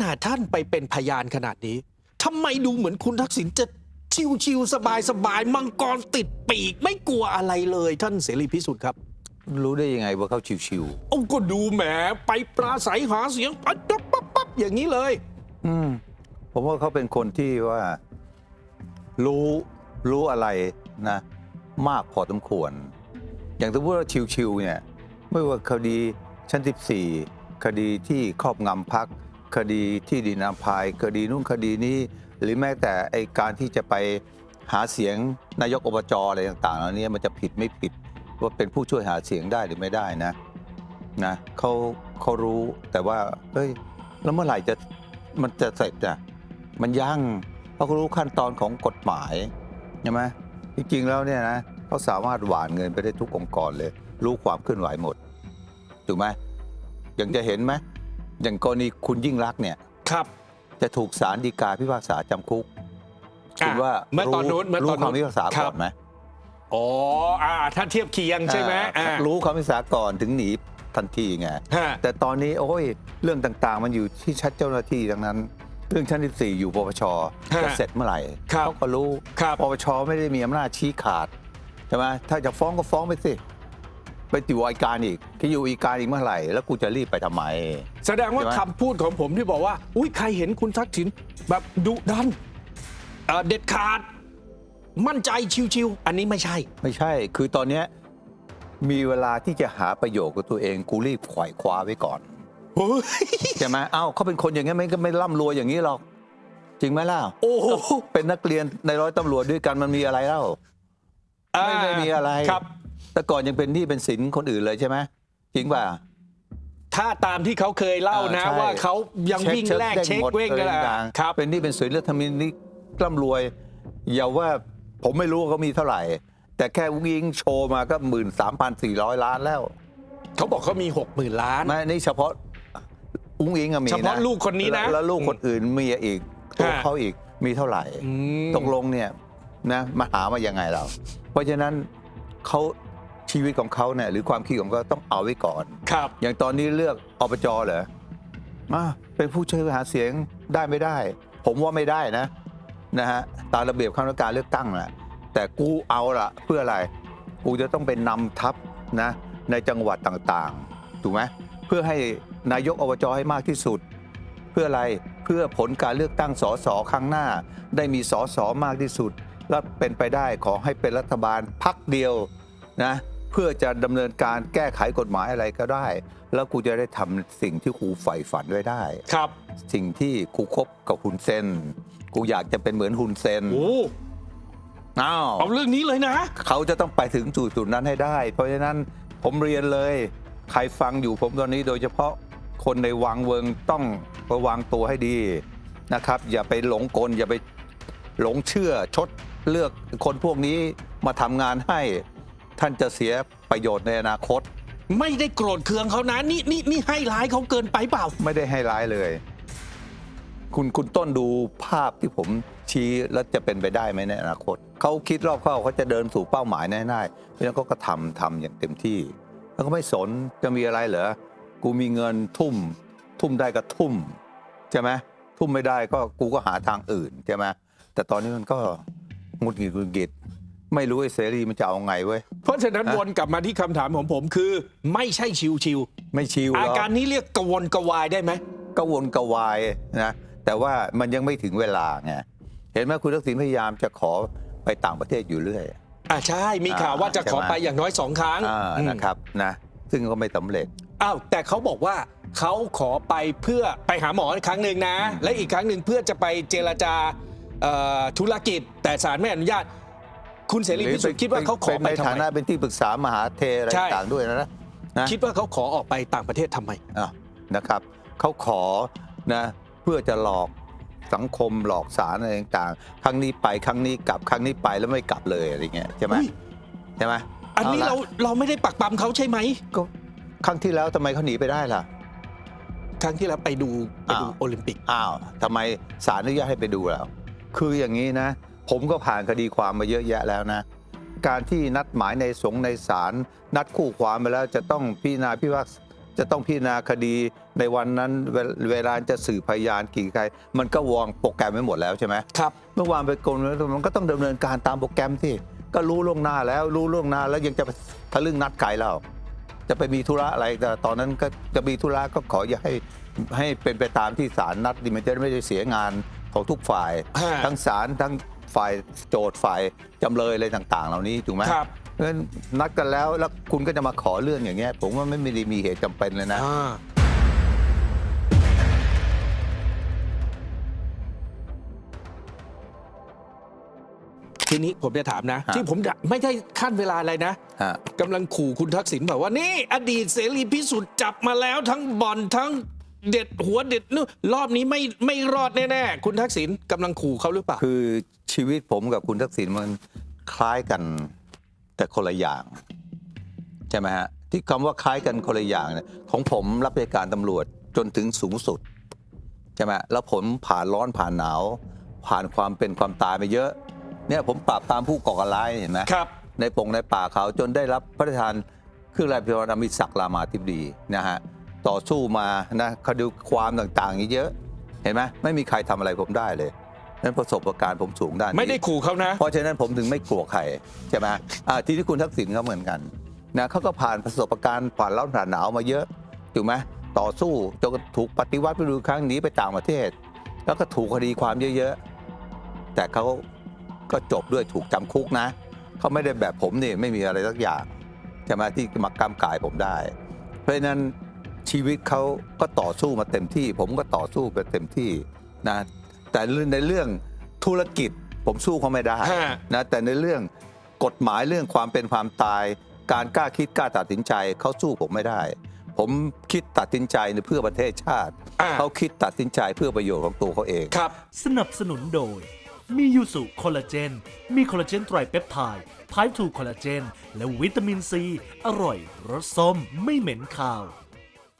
นาดท่านไปเป็นพยานขนาดนี้ทำไมดูเหมือนคุณทักษิณจะชิวๆสบายๆมังกรติดปีก ไม่กลัวอะไรเลยท่านเสรีพิสุทธิ์ครับ รู้ได้ยังไงว่าเขาชิวโอ้ก็ดูแหมไปปราศัยหาเสียงปั๊บปั๊บปั๊บปั๊บอย่างนี้เลยๆอืมผมว่าเขาเป็นคนที่ว่า รู้รู้อะไรนะ มากพอสมควร อย่างสมมติว่าชิวๆเนี่ย ไม่ว่าคดีชั้น 14 คดีที่ครอบงำพัก คดีที่ดินอาภายคดีนู่นคดีนี้ หรือแม้แต่ไอการที่จะไปหาเสียงนายกอบจอะไรต่างๆเหล่านี้มันจะผิดไม่ผิดว่าเป็นผู้ช่วยหาเสียงได้หรือไม่ได้นะนะเขาเขารู้แต่ว่าเฮ้ยแล้วเมื่อไหร่จะมันจะเสร็จอะมันยั่งเขาก็รู้ขั้นตอนของกฎหมายใช่ไหมจริงๆแล้วเนี่ยนะเขาสามารถหวานเงินไปได้ทุกองค์กรเลย รู้ความเคลื่อนไหวหมดถูกไหมยังจะเห็นไหม อย่างกรณีคุณยิ่งรักษณ์เนี่ย ครับ จะถูกศาลฎีกาพิพากษาจำคุกคุณว่าเมื่อตอนนู้นเมื่อรู้ตอนคนู้วามนพิพากษาครัก่บอนไหมอ๋ออ่าถ้าเทียบเคียงใช่ไหมอ่าอ่ารู้คำพิพากษาก่อนถึงหนีทันทีไง ฮะ แต่ตอนนี้โอ้ยเรื่องต่างๆ มันอยู่ที่ชั้นเจ้าหน้าที่ดังนั้น เรื่องชั้น 14 อยู่ปปชจะเสร็จเมื่อไหร่ครับเขาก็รู้ครับ ปปชไม่ได้มีอำนาจชี้ขาดใช่ไหมถ้าจะฟ้องก็ฟ้องไปสิ ไปอยู่อัยการอีกที่อยู่อัยการอีกเมื่อไหร่ แล้วกูจะรีบไปทำไม แสดงว่าใช่ไหม คำพูดของผมที่บอกว่า อุ้ยใครเห็นคุณทักษิณแบบดุดันเอ่อเด็ดขาด มั่นใจชิวๆอันนี้ไม่ใช่ ไม่ใช่ คือตอนเนี้ยมีเวลาที่จะหาประโยชน์กับตัวเอง กูรีบไขว่คว้าไว้ก่อน เฮ้ย ใช่ไหมเอ้าเขาเป็นคนอย่างงี้ไม่ก็ไม่ร่ำรวยอย่างนี้หรอก จริงไหมล่ะ โอ้โหเป็นนักเรียนในร้อยตำรวจด้วยกันมันมีอะไรเล่า ไม่ได้มีอะไร ครับ แต่ก่อนยังเป็นหนี้เป็นสินคนอื่นเลยใช่ไหมจริงป่ะ ถ้าตามที่เขาเคยเล่านะ เออใช่ ว่าเขายังวิ่งแลกเช็คหมดเว้งกันแหละอะไรต่างๆครับ เป็นหนี้เป็นสินแล้วทำไมนี่ร่ำรวย อย่าว่าผมไม่รู้ว่าเขามีเท่าไหร่ แต่แค่วุ้งยิงโชว์มาก็หมื่นสามพันสี่ร้อยล้านแล้วเขาบอกเขามีหกหมื่นล้าน ไม่นี่เฉพาะอุ้งอิงอะมีนเฉพาะลูกคนนี้นะแล้วแล้วลูกคนอื่นมีอีกตัวฮะ เขาอีกมีเท่าไหร่ อืม ตกลงเนี่ยนะมาหามายังไงเรา เพราะฉะนั้นเขา ชีวิตของเขาเนี่ยหรือความคิดของเขาต้องเอาไว้ก่อน ครับ อย่างตอนนี้เลือกอบจเหรอมาเป็นผู้ช่วยหาเสียงได้ไม่ได้ ผมว่าไม่ได้นะนะฮะตามระเบียบคณะกรรมการเลือกตั้งแหละแต่กูเอาละเพื่ออะไร กูจะต้องเป็นนำทัพนะในจังหวัดต่างๆถูกไหมเพื่อให้นายกอบจให้มากที่สุด เพื่ออะไรเพื่อผลการเลือกตั้งสสครั้งหน้า ได้มีสสมากที่สุด และเป็นไปได้ขอให้เป็นรัฐบาลพักเดียวนะ เพื่อจะดำเนินการแก้ไขกฎหมายอะไรก็ได้ แล้วกูจะได้ทำสิ่งที่กูใฝ่ฝันไว้ได้ ครับ สิ่งที่กูคบกับฮุนเซนกูอยากจะเป็นเหมือนฮุนเซนโอ้อ้าวเอาเรื่องนี้เลยนะ เขาจะต้องไปถึงจุดจุดนั้นให้ได้ เพราะฉะนั้นผมเรียนเลย ใครฟังอยู่ผมตอนนี้โดยเฉพาะคนในวังเวิงต้องระวังตัวให้ดีนะครับ อย่าไปหลงกลอย่าไปหลงเชื่อชดเลือกคนพวกนี้มาทำงานให้ ท่านจะเสียประโยชน์ในอนาคต ไม่ได้โกรธเคืองเขานะนี่นี่นี่ให้ร้ายเขาเกินไปเปล่า ไม่ได้ให้ร้ายเลย คุณคุณต้นดูภาพที่ผมชี้แล้วจะเป็นไปได้ไหมในอนาคต เขาคิดรอบคอบเขาจะเดินสู่เป้าหมายแน่ๆเพราะฉะนั้นเขาก็ทำทำอย่างเต็มที่ แล้วก็ไม่สนจะมีอะไรเหรอกูมีเงินทุ่ม ทุ่มได้ก็ทุ่มใช่ไหมทุ่มไม่ได้ก็กูก็หาทางอื่นใช่ไหมแต่ตอนนี้มันก็หงุดหงิดหงุดหงิด ไม่รู้ไอ้เสรีมันจะเอาไงเว้ย เพราะฉะนั้นวนกลับมาที่คำถามของผมคือ ไม่ใช่ชิวไม่ชิวๆหรอาอกการนี้เรียกกระวนกระวายได้ไหม กระวนกระวายนะ แต่ว่ามันยังไม่ถึงเวลาไง เห็นไหมคุณทักษิณพยายามจะขอไปต่างประเทศอยู่เรื่อย อ่าใช่ มีข่าวอ่าว่าจะใช่ขอไหมไปอย่างน้อยสองครั้งอ่า อืมนะครับ นะ ซึ่งก็ไม่สำเร็จ อ้าวแต่เขาบอกว่าเขาขอไปเพื่อไปหาหมออีกครั้งหนึ่งนะอืมและอีกครั้งหนึ่งเพื่อจะไปเจรจาเอ่อธุรกิจ แต่ศาลไม่อนุญาต คุณเสรีพิสุทธิ์คิดว่าเขาขอเป็นไปในทำฐาไม นะเป็นที่ปรึกษามหาเทอะไรใช่ ต่างๆด้วยนะนะคิดว่าเขาขอออกไปต่างประเทศทำไม อะนะครับเขาขอนะเพื่อจะหลอกสังคมหลอกสารอะไรต่างๆ ครั้งนี้ไปครั้งนี้กลับครั้งนี้ไปแล้วไม่กลับเลยอะไรเงี้ยใช่ไหมอุ๊ย ใช่ไหมอันนี้ละเราเราไม่ได้ปักปั๊มเขาใช่ไหมก็ครั้งที่แล้วทำไมเขาหนีไปได้ล่ะ ครั้งที่แล้วไปดูไปดูอ้าว โอลิมปิก อ้าวทำไมศาลอนุญาตให้ไปดูแล้ว คืออย่างนี้นะ ผมก็ผ่านคดีความมาเยอะแยะแล้วนะ การที่นัดหมายในสงฆ์ในศาลนัดคู่ความไปแล้วจะต้องพิจารณาพิพากษจะต้องพิจารณาคดีในวันนั้นเวลเวลาจะสื่อพยานกี่ใคร มันก็วางโปรแกรมไว้หมดแล้วใช่ไหมครับเมื่อวานไปกรมมันก็ต้องดำเนินการตามโปรแกรมที่ก็รู้ล่วงหน้าแล้วรู้ล่วงหน้าแล้วยังจะไปทะลึ่งนัดไกลแล้วจะไปมีธุระอะไรแต่ตอนนั้นก็จะมีธุระก็ขออย่าให้ให้เป็นไปตามที่ศาลนัดดิมันจะไม่ได้เสียงานของทุกฝ่ายฮะทั้งศาลทั้ง ฝ่ายโจทย์ฝ่ายจำเลยอะไรต่าง ๆ เหล่านี้ถูกไหมครับเพราะฉะนั้นนัดกันแล้วแล้วคุณก็จะมาขอเรื่องอย่างเงี้ย ผมว่าไม่ไม่ได้มีเหตุจำเป็นเลยนะ อ่าทีนี้ผมจะถามนะ ฮะ ที่ผมจะไม่ได้ขั้นเวลาอะไรนะ ฮะ กำลังขู่คุณทักษิณแบบว่านี่ อดีตเสรีพิสุทธิ์จับมาแล้วทั้งบ่อนทั้ง เด็ดหัวเด็ดนู่นรอบนี้ไม่ไม่รอดแน่ๆคุณทักษิณกำลังขู่เขาหรือเปล่า คือชีวิตผมกับคุณทักษิณมันคล้ายกันแต่คนละอย่าง ใช่ไหมฮะ ที่คำว่าคล้ายกันคนละอย่างเนี่ยของผมรับราชการตำรวจจนถึงสูงสุด ใช่ไหมแล้วผมผ่านร้อนผ่านหนาว ผ่านความเป็นความตายมาเยอะ เนี่ยผมปราบตามผู้ก่อการร้ายเห็นไหม ครับ ในปงในป่าเขาจนได้รับพระราชทานเครื่องราชพิธีอมิศักดิ์รามาธิบดีนะฮะ ต่อสู้มานะคดีความต่างๆเยอะเห็นไหมไม่มีใครทำอะไรผมได้เลยนั้นประสบการณ์ผมสูงด้านนี้ไม่ได้ขู่เขานะ เพราะฉะนั้นผมถึงไม่กลัวใครใช่ไหมอ่าที่ที่คุณทักษิณเขาเหมือนกันนะเขาก็ผ่านประสบการณ์ผ่านร้อนผ่านหนาวมาเยอะถูกไหมต่อสู้จนถูกปฏิวัติไปดูครั้งหนี้ไปต่างประเทศ แล้วก็ถูกคดีความเยอะๆแต่เขาก็จบด้วยถูกจำคุกนะเขาไม่ได้แบบผมนี่ไม่มีอะไรสักอย่างใช่ไหมที่มากำกายผมได้ เพราะฉะนั้น ชีวิตเขาก็ต่อสู้มาเต็มที่ ผมก็ต่อสู้ไปเต็มที่นะแต่ในเรื่องธุรกิจผมสู้เขาไม่ได้ฮะนะแต่ในเรื่องกฎหมายเรื่องความเป็นความตาย การกล้าคิดกล้าตัดสินใจเขาสู้ผมไม่ได้ ผมคิดตัดสินใจเพื่อประเทศชาติอ่าเขาคิดตัดสินใจเพื่อประโยชน์ของตัวเขาเองครับ สนับสนุนโดย มียูสุคอลลาเจน มีคอลลาเจนไตรเปปไทด์ไพร์ทูคอลลาเจน และวิตามินซี อร่อยรสส้มไม่เหม็นคาว